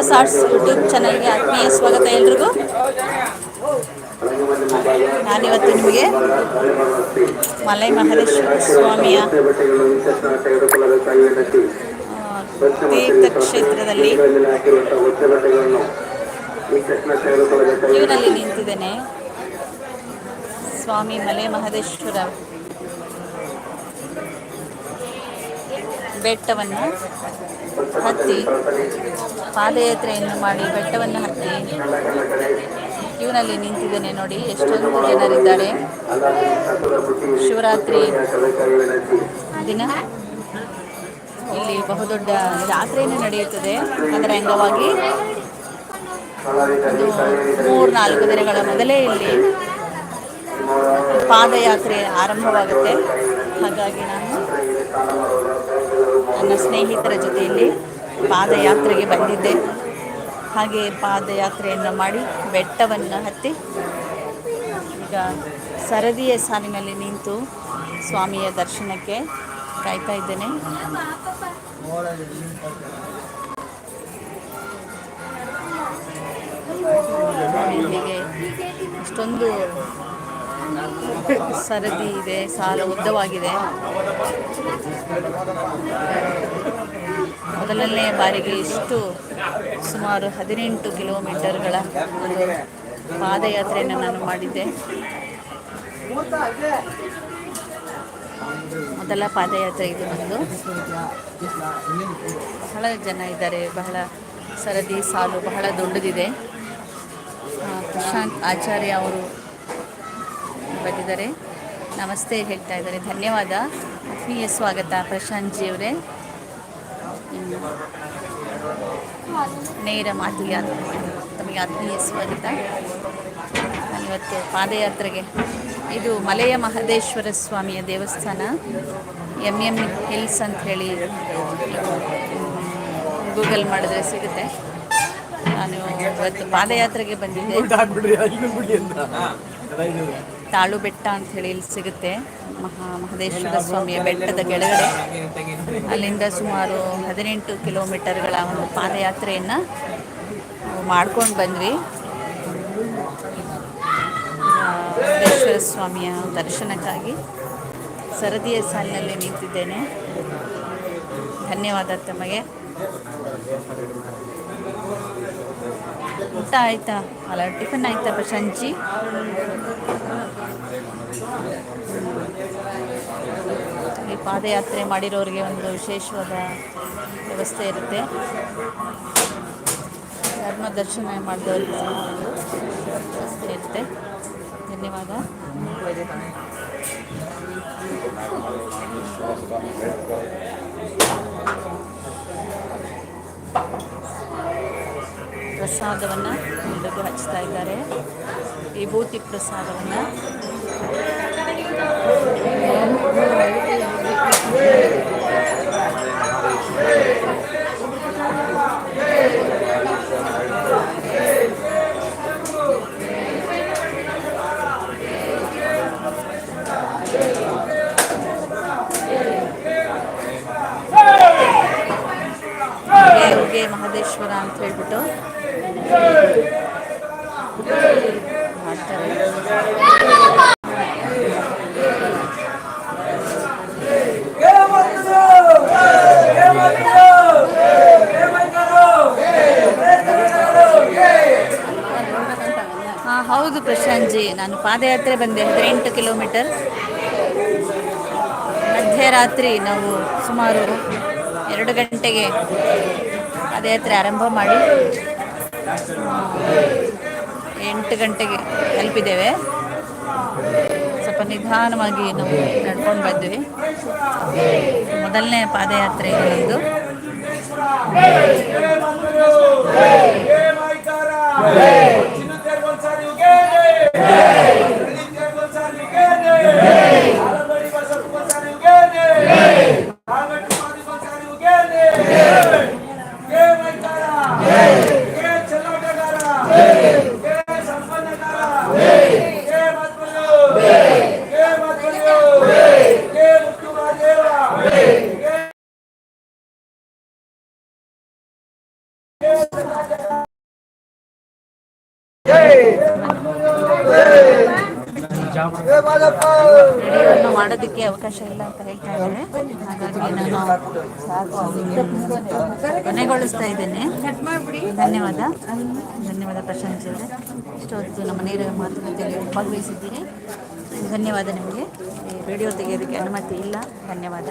Tejas arts YouTube ಚಾನಲ್ಗೆ ಆತ್ಮೀಯ ಸ್ವಾಗತ ಎಲ್ರಿಗೂ. ನಾನಿವತ್ತು ನಿಮಗೆ ಮಲೈ ಮಹದೇಶ್ವರ ಸ್ವಾಮಿಯ ತೀರ್ಥಕ್ಷೇತ್ರದಲ್ಲಿ ಕ್ಯೂನಲ್ಲಿ ನಿಂತಿದ್ದೇನೆ. ಸ್ವಾಮಿ ಮಲೆ ಮಹದೇಶ್ವರ ಬೆಟ್ಟವನ್ನು ಹತ್ತಿ ಪಾದಯಾತ್ರೆಯನ್ನು ಮಾಡಿ ಬೆಟ್ಟವನ್ನು ಹತ್ತಿ ಕ್ಯೂನಲ್ಲಿ ನಿಂತಿದ್ದೇನೆ ನೋಡಿ, ಎಷ್ಟೊಂದು ಜನರಿದ್ದಾರೆ. ಶಿವರಾತ್ರಿ ದಿನ. ಇಲ್ಲಿ ಬಹುದೊಡ್ಡ ಜಾತ್ರೆಯನ್ನು ನಡೆಯುತ್ತದೆ. ಅದರ ಅಂಗವಾಗಿ ಮೂರು ನಾಲ್ಕು ದಿನಗಳ ಮೊದಲೇ ಇಲ್ಲಿ ಪಾದಯಾತ್ರೆ ಆರಂಭವಾಗುತ್ತೆ. ಹಾಗಾಗಿ ನಾನು ನನ್ನ ಸ್ನೇಹಿತರ ಜೊತೆಯಲ್ಲಿ ಪಾದಯಾತ್ರೆಗೆ ಬಂದಿದ್ದೆ. ಹಾಗೆ ಪಾದಯಾತ್ರೆಯನ್ನು ಮಾಡಿ ಬೆಟ್ಟವನ್ನು ಹತ್ತಿ ಈಗ ಸರದಿಯ ಸಾಲಿನಲ್ಲಿ ನಿಂತು ಸ್ವಾಮಿಯ ದರ್ಶನಕ್ಕೆ ಕಾಯ್ತಾ ಇದ್ದೇನೆ. ಇಷ್ಟೊಂದು ಸರದಿ ಇದೆ, ಸಾಲ ಉದ್ದವಾಗಿದೆ. ಮೊದಲನೇ ಬಾರಿಗೆ ಇಷ್ಟು ಸುಮಾರು ಹದಿನೆಂಟು ಕಿಲೋಮೀಟರ್ಗಳ ಒಂದು ಪಾದಯಾತ್ರೆಯನ್ನು ನಾನು ಮಾಡಿದ್ದೆ. ಮೊದಲ ಪಾದಯಾತ್ರೆ ಇದು ಬಂದು ಬಹಳ ಜನ ಇದ್ದಾರೆ, ಬಹಳ ಸರದಿ, ಸಾಲು ಬಹಳ ದೊಡ್ಡದಿದೆ. ಪ್ರಶಾಂತ್ ಆಚಾರ್ಯ ಅವರು ಬಂದಿದ್ದಾರೆ ನಮಸ್ತೆ ಹೇಳ್ತಾ ಇದ್ದಾರೆ. ಧನ್ಯವಾದ. ಆತ್ಮೀಯ ಸ್ವಾಗತ ಪ್ರಶಾಂತ್ ಜಿ ಅವರೇ. ನೇರ ಮಾತು ತಮಗೆ ಆತ್ಮೀಯ ಸ್ವಾಗತ. ಇವತ್ತು ಪಾದಯಾತ್ರೆಗೆ ಇದು ಮಲೆಯ ಮಹದೇಶ್ವರ ಸ್ವಾಮಿಯ ದೇವಸ್ಥಾನ. ಎಂ ಎಂ ಹಿಲ್ಸ್ ಅಂತ ಹೇಳಿ ಗೂಗಲ್ ಮಾಡಿದ್ರೆ ಸಿಗುತ್ತೆ. ನಾನು ಇವತ್ತು ಪಾದಯಾತ್ರೆಗೆ ಬಂದಿದ್ದೆ. ತಾಳು ಬೆಟ್ಟ ಅಂತ ಹೇಳಿ ಇಲ್ಲಿ ಸಿಗುತ್ತೆ. ಮಹಾ ಮಹದೇಶ್ವರ ಸ್ವಾಮಿಯ ಬೆಟ್ಟದ ಕೆಳಗಡೆ. ಅಲ್ಲಿಂದ ಸುಮಾರು ಹದಿನೆಂಟು ಕಿಲೋಮೀಟರ್ಗಳ ಒಂದು ಪಾದಯಾತ್ರೆಯನ್ನು ಮಾಡ್ಕೊಂಡು ಬಂದ್ವಿ. ಮಹದೇಶ್ವರ ಸ್ವಾಮಿಯ ದರ್ಶನಕ್ಕಾಗಿ. ಸರದಿಯ ಸಾಲಿನಲ್ಲಿ ನಿಂತಿದ್ದೇನೆ. ಧನ್ಯವಾದ ತಮಗೆ. ಊಟ ಆಯ್ತಾ? ಅಲ್ಲ ಟಿಫನ್ ಆಯ್ತಾ ಪ್ರಶಾಂತಿ ಈ ಪಾದಯಾತ್ರೆ ಮಾಡಿರೋರಿಗೆ ಒಂದು ವಿಶೇಷವಾದ ವ್ಯವಸ್ಥೆ ಇರುತ್ತೆ. ಧರ್ಮ ದರ್ಶನ ಮಾಡಿದವರಿಗೆ ವ್ಯವಸ್ಥೆ ಇರುತ್ತೆ. ಧನ್ಯವಾದ. ಪ್ರಸಾದವನ್ನು ಎಲ್ಲರಿಗೂ ಹಚ್ತಾ ಇದ್ದಾರೆ. ವಿಭೂತಿ ಪ್ರಸಾದವನ್ನು. ಉಗೆ ಮಹದೇಶ್ವರ ಅಂತ ಹೇಳ್ಬಿಟ್ಟು ಮಾಡ್ತಾರೆ. ಹೌದು ಪ್ರಶಾಂತ್ಜಿ. ನಾನು ಪಾದಯಾತ್ರೆ ಬಂದೆ, ಹದಿನೆಂಟು ಕಿಲೋಮೀಟರ್. ಮಧ್ಯರಾತ್ರಿ ನಾವು ಸುಮಾರು ಎರಡು ಗಂಟೆಗೆ ಪಾದಯಾತ್ರೆ ಆರಂಭ ಮಾಡಿ ಎಂಟು ಗಂಟೆಗೆ ತಲುಪಿದ್ದೇವೆ. ಸ್ವಲ್ಪ ನಿಧಾನವಾಗಿ ನಾವು ನಡ್ಕೊಂಡು ಬಂದ್ವಿ. ಮೊದಲನೇ ಪಾದಯಾತ್ರೆ ಇದು ಮಾಡೋದಕ್ಕೆ ಅವಕಾಶ ಇಲ್ಲ ಅಂತ ಹೇಳ್ತಾ ಇದ್ದಾರೆ ಹಾಗಾಗಿ ನಾನು ಕೊನೆಗೊಳಿಸ್ತಾ ಇದ್ದೇನೆ. ಧನ್ಯವಾದ. ಧನ್ಯವಾದ ಪ್ರಶಾಂತ್ ಅವರೇ ಇಷ್ಟೊತ್ತು ನಮ್ಮ ನೇರ ಮಾತುಕತೆಯಲ್ಲಿ ಭಾಗವಹಿಸಿದ್ದೀರಿ. ಧನ್ಯವಾದ ನಿಮಗೆ. ವಿಡಿಯೋ ತೆಗೆಯೋದಕ್ಕೆ ಅನುಮತಿ ಇಲ್ಲ. ಧನ್ಯವಾದ.